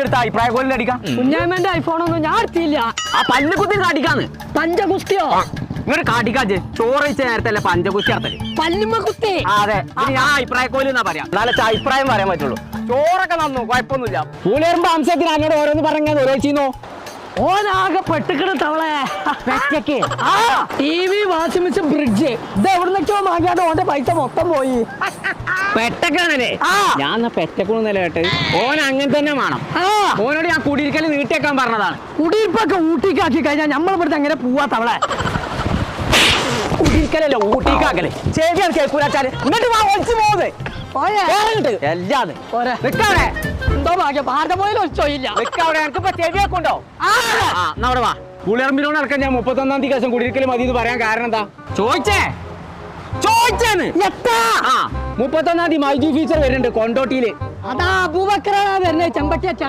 എടുത്ത അഭിപ്രായ കോലിൽ അടിക്കാം. കുഞ്ഞാമ്മന്റെ ഐഫോണൊന്നും ഞാൻ എടുത്തില്ല ആ പല്ല് കുത്തി കാട്ടിക്കാന്ന് പഞ്ചകുസ്തിയോ ഇങ്ങോട്ട് കാട്ടിക്കാജ് ചോറയിച്ച നേരത്തെ അല്ലെ പഞ്ചകുസ്തി നടത്തൽ? പല്ലുമ്മ കുത്തി. അതെ. ഇത് ഞാൻ അഭിപ്രായ കോലി എന്നാ പറയാം? എന്നാലേ അഭിപ്രായം പറയാൻ പറ്റുള്ളൂ. ചോറൊക്കെ നന്നു? കുഴപ്പമൊന്നുമില്ല. പൂലേറുമ്പോ അംശത്തിന് എന്നോട് ഓരോന്ന് പറഞ്ഞാൽ ഓരോച്ചിന്നോ ഓനാകെ പെട്ടിക്കണ തവളെ. ആ T V washing machine fridge. ഇത് എവിടുന്നൊക്കെയോ വാങ്ങിയാണ്ട് ഓന്റെ പൈസ മൊത്തം പോയി. പെട്ടക്കാണല്ലേ. ഞാൻ പെറ്റക്കുണെന്നല്ലേ കേട്ട്? ഓൻ അങ്ങനെ തന്നെ വേണം. ഓനോട് ഞാൻ കുടിയിരിക്കൽ നീട്ടിയേക്കാൻ പറഞ്ഞതാണ്. കുടിയിരിപ്പൊക്കെ ഊട്ടിക്കാക്കി കഴിഞ്ഞാൽ നമ്മൾ ഇവിടുത്തെ അങ്ങനെ പോവാത്തവളെ തവളെ? കുടിയിരിക്കലല്ല ഊട്ടിക്കാക്കൽ? ശരിയാണ് കേൾക്കൂലാച്ചാൽ എന്നിട്ട് വാ ഒളിച്ചു പോകുന്നത് എന്തോ ഭാഗ്യം. ഭാരത ആ. എന്നാ അവിടെ വാ. പുളിയറമ്പിനോട് നടക്കാൻ ഞാൻ മുപ്പത്തൊന്നാം തീയതി ദിവസം കുടിയിരിക്കൽ മതി എന്ന് പറയാൻ കാരണം എന്താ? ചോദിച്ചേ. ആ മുപ്പത്തൊന്നാം തീയതി മൈജി ഫീച്ചർ വരുന്നുണ്ട് കൊണ്ടോട്ടിയിൽ. അതാ അബൂബക്കറാ വരുന്നത് ചെമ്പട്ടിയ